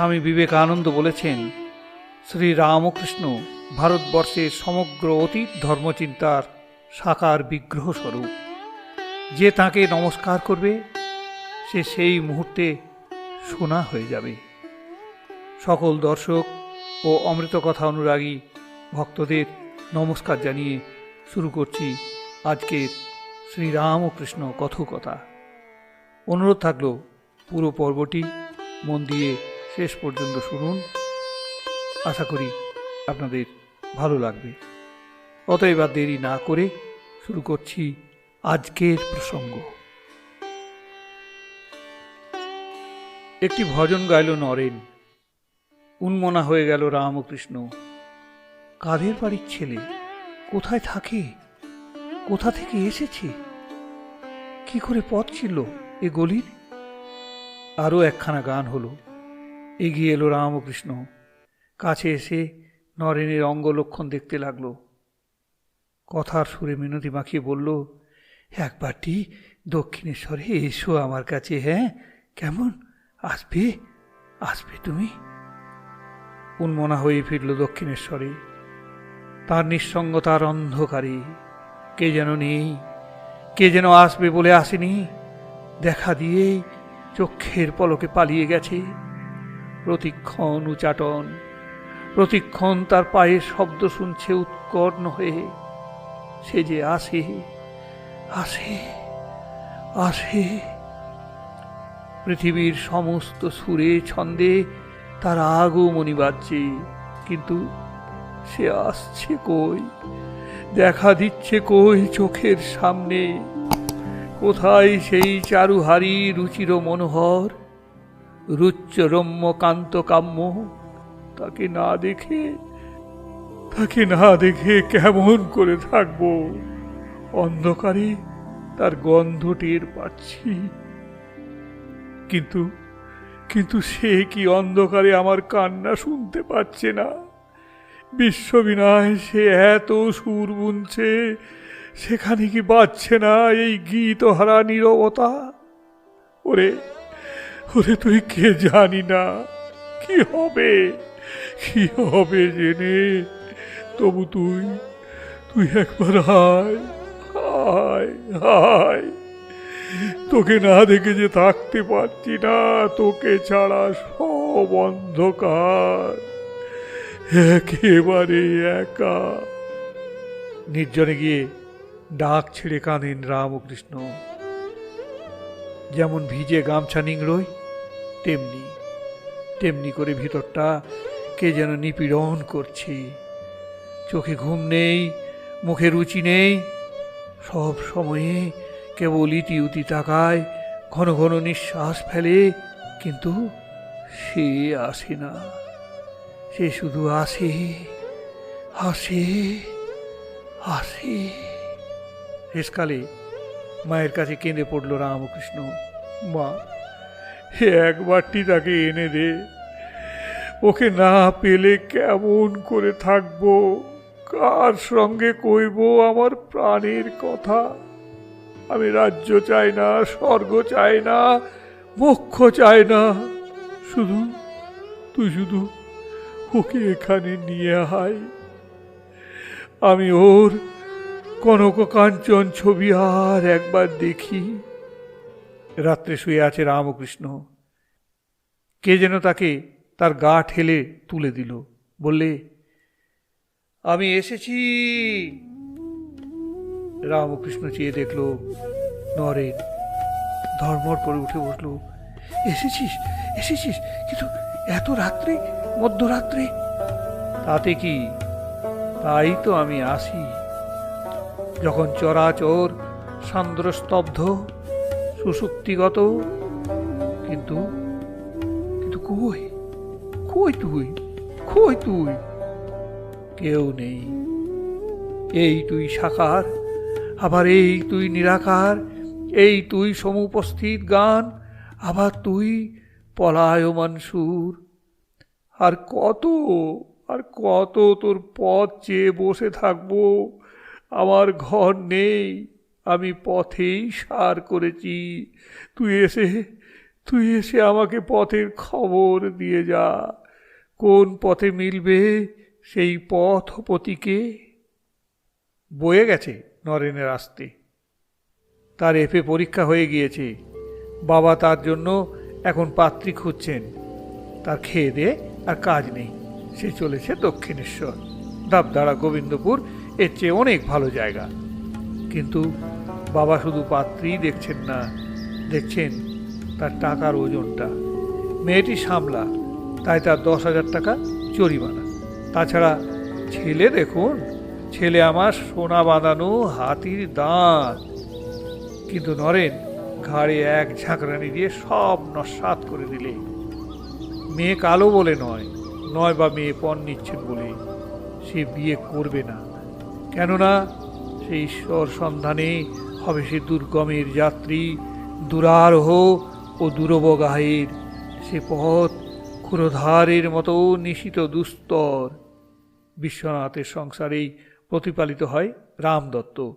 স্বামী বিবেকানন্দ বলেছেন, শ্রী রামকৃষ্ণ ভারতবর্ষের সমগ্র অতীত ধর্মচিন্তার সাকার বিগ্রহ স্বরূপ যে তাকে নমস্কার করবে, সে সেই মুহূর্তে শোনা হয়ে যাবে। সকল দর্শক ও অমৃত কথা অনুরাগী ভক্তদের নমস্কার জানিয়ে শুরু করছি আজকের শ্রীরামকৃষ্ণ কথকতা। অনুরোধ থাকল পুরো পর্বটি মন দিয়ে শেষ পর্যন্ত শুনুন। আশা করি আপনাদের ভালো লাগবে। অতএব আর দেরি না করে শুরু করছি আজকের প্রসঙ্গ। একটি ভজন গাইল নরেন। উন্মনা হয়ে গেল রামকৃষ্ণ। কাদের বাড়ির ছেলে? কোথায় থাকে? কোথা থেকে এসেছে? কি করে পথ ছিল এ গলির? আরও একখানা গান হলো। এগিয়ে এলো রামকৃষ্ণ। কাছে এসে নরেনের অঙ্গলক্ষণ দেখতে লাগল। কথার সুরে মিনতি মাখিয়ে বলল একবারটি দক্ষিণেশ্বরে এসো আমার কাছে হ্যাঁ? কেমন? আসবে? আসবে তুমি? উন্মনা হয়ে ফিরল দক্ষিণেশ্বরে। তার নিঃসঙ্গতার অন্ধকারে। কে যেন নেই, কে যেন আসবে বলে আসেনি। দেখা দিয়ে চক্ষের পলকে পালিয়ে গেছে। প্রতিক্ষণ উচাটন। প্রতিক্ষণ তার পায়ের শব্দ শুনছে উৎকর্ণ হয়ে। সে যে আসে আসে আসে। পৃথিবীর সমস্ত সুরে ছন্দে তার আগমনী বাজছে, কিন্তু সে আসছে কই? দেখা দিচ্ছে কই চোখের সামনে? কোথায় সেই চারুহারি রুচির মনোহর? রুচ্চ রম্য কান্ত কাম্য তাকে না দেখে, তাকে না দেখে কেমন করে থাকব? অন্ধকারে তার গন্ধ টের পাচ্ছি। কিন্তু কিন্তু সে কি অন্ধকারে আমার কান্না শুনতে পাচ্ছে না? বিশ্ববিনায় সে এত সুর বুনছে, সেখানে কি বাজছে না এই গীত হারা নীরবতা? ওরে ওরে, তুই কে জানি না। কি হবে? কি হবে জেনে? তবু তুই তুই একবার হায় হায় হায় তোকে না দেখে যে থাকতে পারছি না, তোকে ছাড়া সব অন্ধকার। একেবারে একা। নির্জনে গিয়ে ডাক ছেড়ে কাঁদেন রামকৃষ্ণ। যেমন ভিজে গামছা নিংড়োয় তেমনি তেমনি করে ভিতরটা কে যেন নিপীড়ন করছে। চোখে ঘুম নেই, মুখে রুচি নেই, সব সময়ে কেবল ইতি উতি তাকায়, ঘন ঘন নিঃশ্বাস ফেলে, কিন্তু সে আসে না। সে শুধু আসে আসে আসে। শেষকালে মায়ের কাছে কেঁদে পড়ল রামকৃষ্ণ। মা হে একবারটি তাকে এনে দে। ওকে না পেলে কেমন করে থাকব? কার সঙ্গে কইব আমার প্রাণের কথা? আমি রাজ্য চাই না, স্বর্গ চাই না, মোক্ষ চাই না। শুধু, তুই শুধু ওকে এখানে নিয়ে আয়। আমি ওর কনক কাঞ্চন ছবি আর একবার দেখি। রাত্রে শুয়ে আছে রামকৃষ্ণ। কে যেন তাকে তার গা ঠেলে তুলে দিল। বললে, আমি এসেছি। রামকৃষ্ণ চেয়ে দেখল, নরেন ধর্মর করে উঠে বসল। এসেছিস এসেছিস, কিন্তু এত রাত্রে, মধ্যরাত্রে? তাতে কি? তাই তো আমি আসি। যখন চরাচর সান্দ্রস্তব্ধ সুশুক্তিগত, কিন্তু কিন্তু কই? কই তুই? কই তুই? কেউ নেই। এই তুই সাকার, আবার এই তুই নিরাকার, এই তুই সমুপস্থিত গান, আবার তুই পলায়মান সুর। আর কত আর কত তোর পথ চেয়ে বসে থাকব? আমার ঘর নেই। আমি পথেই সার করেছি। তুই এসে তুই এসে আমাকে পথের খবর দিয়ে যা। কোন পথে মিলবে সেই পথপতিকে বয়ে গেছে নরেনের আসতে। তার এফে পরীক্ষা হয়ে গিয়েছে। বাবা তার জন্য এখন পাত্রী খুঁজছেন। তার খেয়ে দে আর কাজ নেই। সে চলেছে দক্ষিণেশ্বর। ডাবদাড়া গোবিন্দপুর এর চেয়ে অনেক ভালো জায়গা। কিন্তু বাবা শুধু পাত্রী দেখছেন না, দেখছেন তার টাকার ওজনটা। মেয়েটি সামলা, তাই তার দশ হাজার টাকা জরিমানা। তাছাড়া ছেলে দেখুন, ছেলে আমার সোনা বাঁধানো হাতির দাঁত। কিন্তু নরেন ঘাড়ে এক ঝাঁকরানি দিয়ে সব নস্বাত করে দিলে মেয়ে কালো বলে নয় নয় বা মেয়ে পণ নিচ্ছেন বলে সে বিয়ে করবে না। কেননা সে ঈশ্বর সন্ধানে হবে সে দুর্গমের যাত্রী, দুরারোহ ও দুরবগাহের। সে পথ ক্ষুরধারের মতো নিশিত দুস্তর। বিশ্বনাথের সংসারেই প্রতিপালিত হয় রামদত্ত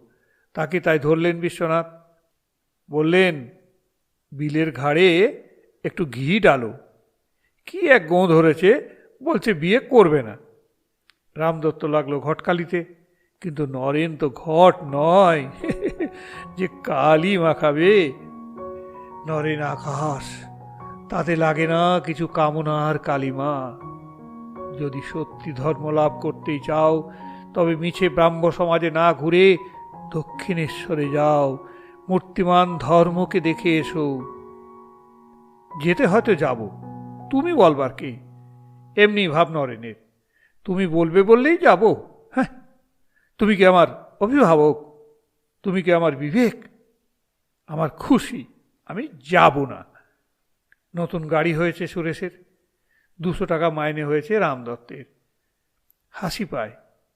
তাকে তাই ধরলেন বিশ্বনাথ। বললেন, বিলের ঘাড়ে একটু ঘি ডালো। কি এক গোঁ ধরেছে, বলছে বিয়ে করবে না। রামদত্ত লাগল ঘটকালিতে। কিন্তু নরেন তো ঘট নয়। যে কালি মাখাবে। নরেন আকাশ, তাতে লাগে না কিছু কামনার কালিমা। যদি সত্যি ধর্ম লাভ করতেই চাও, তবে মিছে ব্রাহ্ম সমাজে না ঘুরে দক্ষিণেশ্বরে যাও। মূর্তিমান ধর্মকে দেখে এসো। যেতে হয়তো যাব। তুমি বলবার কে? এমনি ভাব নরেনের। তুমি বলবে বললেই যাব। তুমি কি আমার অভিভাবক? তুমি কি আমার বিবেক? আমার খুশি, আমি যাব না। নতুন গাড়ি হয়েছে সুরেশের। দুশো টাকা মাইনে হয়েছে রামদত্তের হাসি পায়,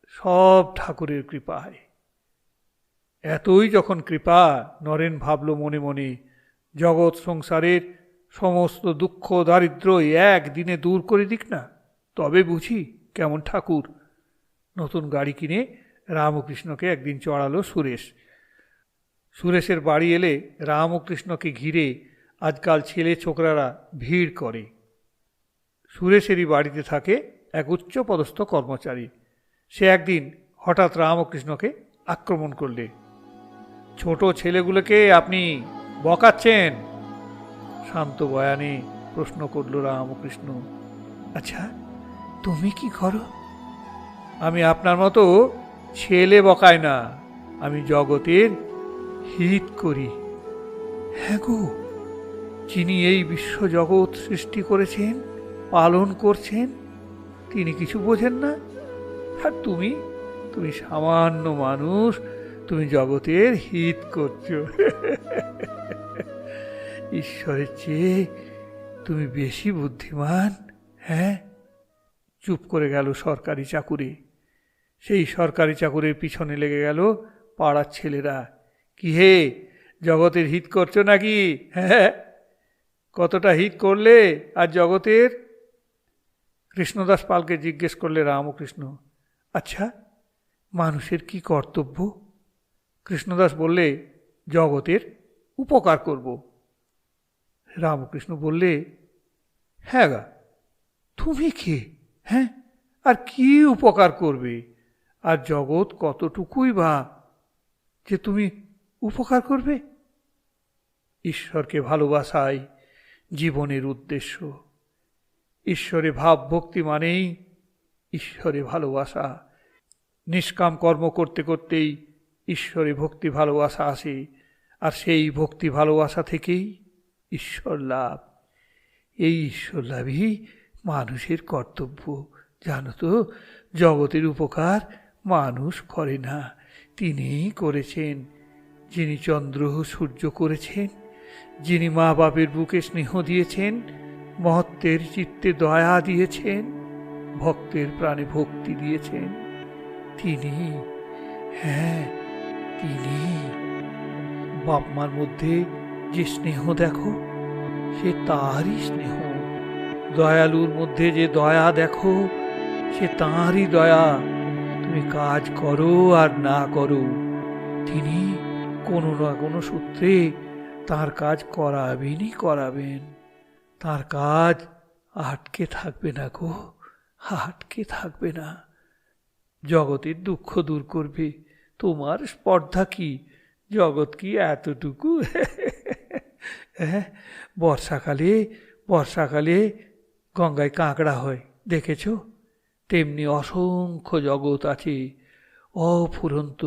সব ঠাকুরের কৃপায় এতই যখন কৃপা, নরেন ভাবল মনে মনে, জগৎ সংসারের সমস্ত দুঃখ দারিদ্র একদিনে দূর করে দিক না। তবে বুঝি কেমন ঠাকুর। নতুন গাড়ি কিনে রামকৃষ্ণকে একদিন চড়ালো সুরেশ। সুরেশের বাড়ি এলে রামকৃষ্ণকে ঘিরে আজকাল ছেলে ছোকরারা ভিড় করে। সুরেশেরই বাড়িতে থাকে এক উচ্চ পদস্থ কর্মচারী। সে একদিন হঠাৎ রামকৃষ্ণকে আক্রমণ করলে। ছোট ছেলেগুলোকে আপনি বকাচ্ছেন? শান্ত বয়ানে প্রশ্ন করল রামকৃষ্ণ। আচ্ছা তুমি কি করো? আমি আপনার মতো ছেলে বকায় না, আমি জগতের হিত করি। হ্যাঁ গো, যিনি এই বিশ্বজগৎ সৃষ্টি করেছেন, পালন করছেন, তিনি কিছু বোঝেন না। আর তুমি তুমি সামান্য মানুষ, তুমি জগতের হিত করছ। ঈশ্বরের চেয়ে তুমি বেশি বুদ্ধিমান হ্যাঁ? চুপ করে গেল সরকারি চাকুরি। সেই সরকারি চাকুরির পিছনে লেগে গেল পাড়ার ছেলেরা। কি হে, জগতের হিত করছ নাকি? হ্যাঁ কতটা হিত করলে আর জগতের? কৃষ্ণদাস পালকে জিজ্ঞেস করলে রামকৃষ্ণ আচ্ছা মানুষের কি কর্তব্য? কৃষ্ণদাস বললে, জগতের উপকার করব। রামকৃষ্ণ বললে হ্যাঁ গা, তুমি কে? হ্যাঁ আর কি উপকার করবে? আর জগৎ কতটুকুই বা যে তুমি উপকার করবে? ঈশ্বরকে ভালোবাসাই জীবনের উদ্দেশ্য। ঈশ্বরে ভাব ভক্তি মানেই ঈশ্বরে ভালোবাসা। নিষ্কাম কর্ম করতে করতেই ঈশ্বরে ভক্তি ভালোবাসা আসে, আর সেই ভক্তি ভালোবাসা থেকেই ঈশ্বর লাভ। এই ঈশ্বর লাভই মানুষের কর্তব্য, জানো তো? জগতের উপকার মানুষ করে না। তিনিই করেছেন। যিনি চন্দ্র সূর্য করেছেন, যিনি মা বাপের বুকে স্নেহ দিয়েছেন, মহত্বের চিত্তে দয়া দিয়েছেন, ভক্তের প্রাণে ভক্তি দিয়েছেন। তিনি হ্যাঁ তিনি। বাপ মার মধ্যে যে স্নেহ দেখো, সে তারই স্নেহ। দয়ালুর মধ্যে যে দয়া দেখো, সে তাঁরই দয়া। তুমি কাজ করো আর না করো। তিনি কোনো না কোনো সূত্রে তার কাজ করাবেনই করাবেন। তার কাজ আটকে থাকবে না গো, আটকে থাকবে না। জগতের দুঃখ দূর করবে, তোমার স্পর্ধা কি? জগৎ কি এতটুকু? হ্যাঁ বর্ষাকালে বর্ষাকালে গঙ্গায় কাঁকড়া হয়, দেখেছ? তেমনি অসংখ্য জগৎ আছে। অফুরন্ত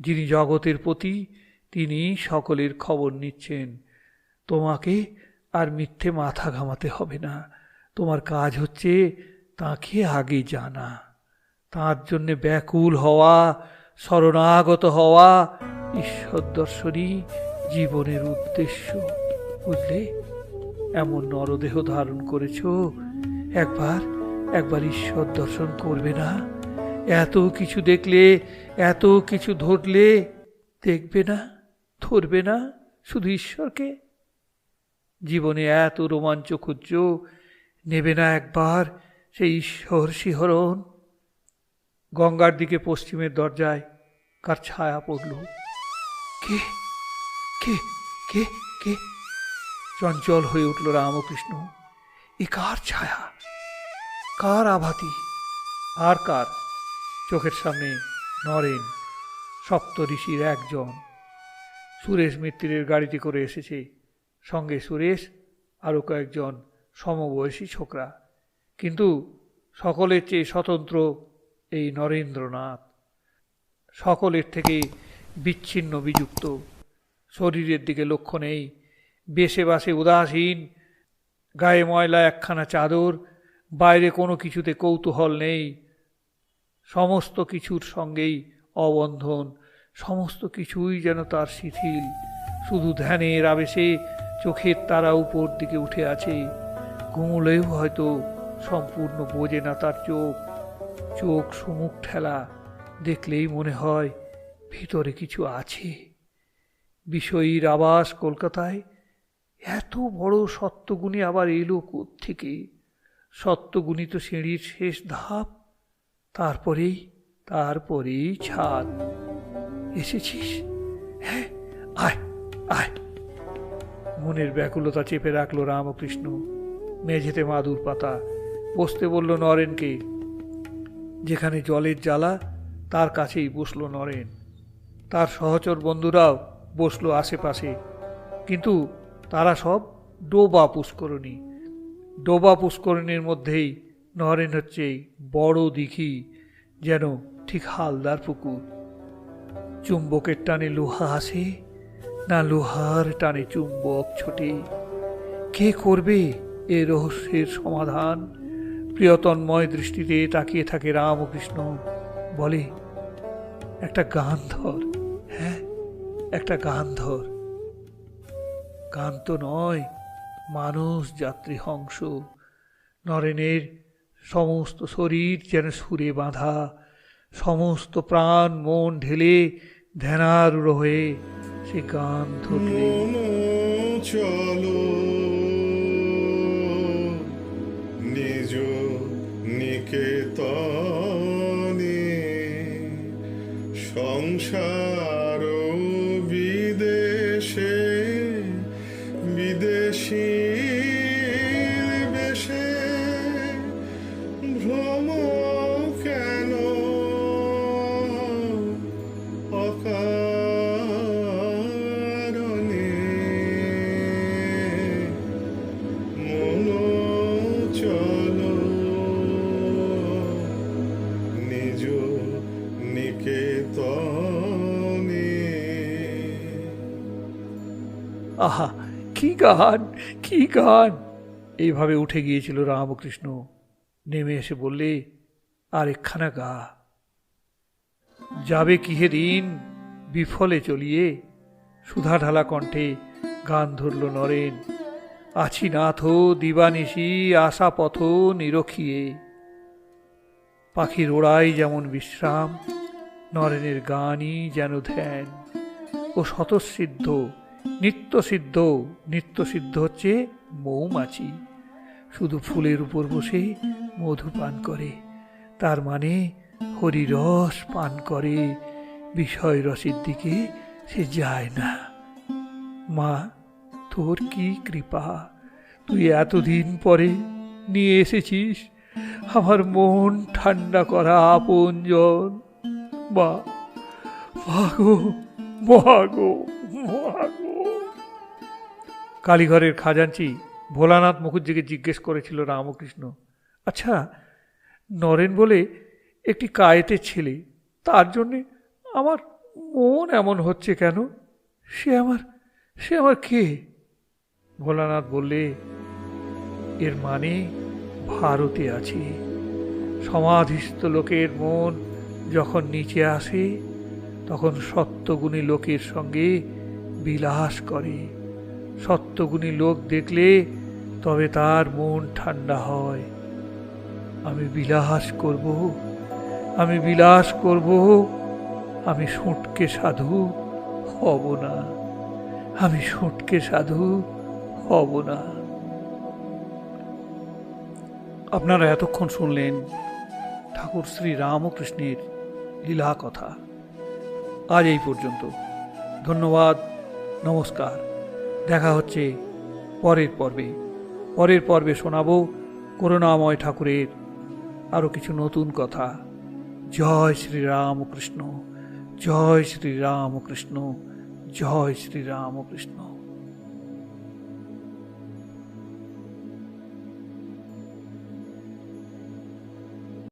যিনি জগতের প্রতি, তিনি সকলের খবর নিচ্ছেন। তোমাকে আর মিথ্যে মাথা ঘামাতে হবে না। তোমার কাজ হচ্ছে তাকে আগে জানা। তার জন্যে ব্যাকুল হওয়া, শরণাগত হওয়া ঈশ্বর দর্শনই জীবনের উদ্দেশ্য। বুঝলে? এমন নরদেহ ধারণ করেছ, একবার একবার ঈশ্বর দর্শন করবে না। এত কিছু দেখলে, এত কিছু ধরলে দেখবে না, ধরবে না শুধু ঈশ্বরকে। জীবনে এত রোমাঞ্চ খুঁজছ নেবে না একবার সেই ঈশ্বর শিহরণ। গঙ্গার দিকে পশ্চিমের দরজায় কার ছায়া পড়ল। কে? কে? কে? কে? চঞ্চল হয়ে উঠল রামকৃষ্ণ। এ কার ছায়া? কার আভাতি? আর কার? চোখের সামনে নরেন সপ্ত ঋষির একজন। সুরেশ মিত্রের গাড়িতে করে এসেছে। সঙ্গে সুরেশ আরও কয়েকজন সমবয়সী ছোকরা। কিন্তু সকলের চেয়ে স্বতন্ত্র এই নরেন্দ্রনাথ। সকলের থেকে বিচ্ছিন্ন বিযুক্ত। শরীরের দিকে লক্ষ্য নেই। বেশে বাসে উদাসীন। গায়ে ময়লা একখানা চাদর বাইরে কোনো কিছুতে কৌতূহল নেই। সমস্ত কিছুর সঙ্গেই অবন্ধন, সমস্ত কিছুই যেন তার শিথিল। শুধু ধ্যানের আবেশে চোখের তারা উপর দিকে উঠে আছে। ঘুমলেও হয়তো সম্পূর্ণ বোঝে না তার চোখ। চোখ সুমুখ ঠেলা, দেখলেই মনে হয় ভিতরে কিছু আছে। বিষয়ীর আবাস কলকাতায় এত বড় সত্যগুণী আবার এলো থেকে সত্যগুণী তো সিঁড়ির শেষ ধাপ, তারপরেই তারপরেই ছাদ। এসেছিস? হ্যাঁ আয় আয়। মনের ব্যাকুলতা চেপে রাখল রামকৃষ্ণ। মেঝেতে মাদুর পাতা। বসতে বলল নরেনকে। যেখানে জলের জ্বালা, তার কাছেই বসল নরেন। তার সহচর বন্ধুরাও বসল আশেপাশে। কিন্তু তারা সব ডোবা পুষ্করণী। ডোবা পুষ্করণীর মধ্যেই নরেন হচ্ছে বড় দিঘি যেন ঠিক হালদার পুকুর। চুম্বকের টানে লোহা আসে, না লোহার টানে চুম্বক ছোটে। কে করবে এ রহস্যের সমাধান? প্রিয়তন্ময় দৃষ্টিতে তাকিয়ে থাকে রামকৃষ্ণ। বলে, একটা গান ধর। হ্যাঁ একটা গান ধর। গান তো নয় মানুষ যাত্রী হংস। নরেনের সমস্ত শরীর যেন সুরে বাঁধা, সমস্ত প্রাণ মন ঢেলে ধ্যানারূঢ় হয়ে সে গান ধরলে। চলো, নিজ নিকেতনে সংসার আহা, কি গান কি গান। এইভাবে উঠে গিয়েছিল রামকৃষ্ণ। নেমে এসে বললে, আর একখানা গা যাবে কিহে দিন বিফলে চলিয়ে? সুধা ঢালা কণ্ঠে গান ধরল নরেন, আছি নাথ দিবানিশি আশা পথ নিরখিয়ে। পাখির ওড়াই যেমন বিশ্রাম, নরেনের গানই যেন ধ্যান। ও স্বতঃসিদ্ধ নিত্যসিদ্ধ নিত্যসিদ্ধ হচ্ছে মৌমাছি। শুধু ফুলের উপর বসে মধু পান করে, তার মানে হরিরস পান করে, বিষয় রসের দিকে সে যায় না। মা, তোর কি কৃপা? তুই এতদিন পরে নিয়ে এসেছিস, আমার মন ঠান্ডা করা আপনজন বা মাগো মাগো মাগো কালীঘরের খাজাঞ্চি ভোলানাথ মুখুজ্জিকে জিজ্ঞেস করেছিল রামকৃষ্ণ আচ্ছা নরেন বলে একটি কায়েতের ছেলে, তার জন্যে আমার মন এমন হচ্ছে কেন? সে আমার সে আমার কে? ভোলানাথ বললে, এর মানে ভারতে আছে। সমাধিস্থ লোকের মন যখন নিচে আসে, তখন সত্যগুণী লোকের সঙ্গে বিলাস করে। সত্যগুণী লোক দেখলে তবে তার মন ঠান্ডা হয়। আমি বিলাস করব, আমি বিলাস করব, আমি সুটকে সাধু হব না, আমি সুটকে সাধু হব না। আপনারা এতক্ষণ শুনলেন ঠাকুর শ্রী রামকৃষ্ণের লীলা কথা আজ এই পর্যন্ত। ধন্যবাদ, নমস্কার। দেখা হচ্ছে পরের পর্বে। পরের পর্বে শোনাবো করুণাময় ঠাকুরের আরও কিছু নতুন কথা। জয় শ্রী রামকৃষ্ণ জয় শ্রী রামকৃষ্ণ জয় শ্রী রামকৃষ্ণ